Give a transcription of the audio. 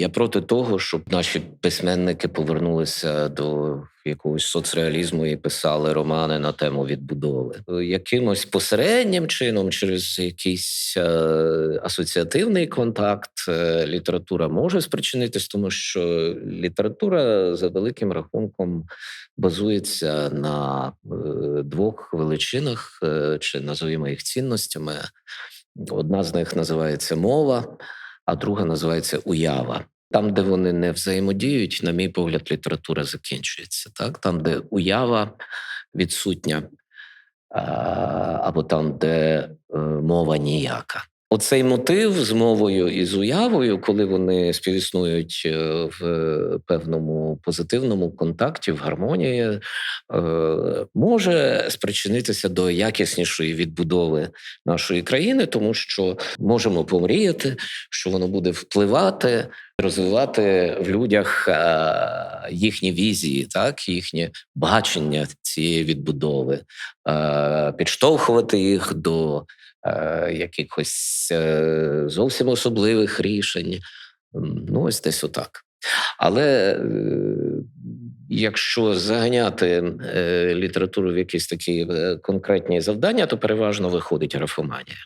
Я проти того, щоб наші письменники повернулися до якогось соцреалізму і писали романи на тему відбудови. Якимось посереднім чином, через якийсь е, асоціативний контакт, е, література може спричинитись, тому що література за великим рахунком базується на е, двох величинах, чи назовімо їх цінностями. Одна з них називається мова, а друга називається уява. Там, де вони не взаємодіють, на мій погляд, література закінчується. Так? Там, де уява відсутня, або там, де е, мова ніяка. Оцей мотив з мовою і з уявою, коли вони співіснують е, в певному позитивному контакті, в гармонії, е, може спричинитися до якіснішої відбудови нашої країни, тому що можемо помріяти, що воно буде впливати, розвивати в людях е, їхні візії, так їхнє бачення цієї відбудови, е, підштовхувати їх до е, якихось зовсім особливих рішень. Ну, ось десь отак. Але якщо заганяти літературу в якісь такі конкретні завдання, то переважно виходить графоманія.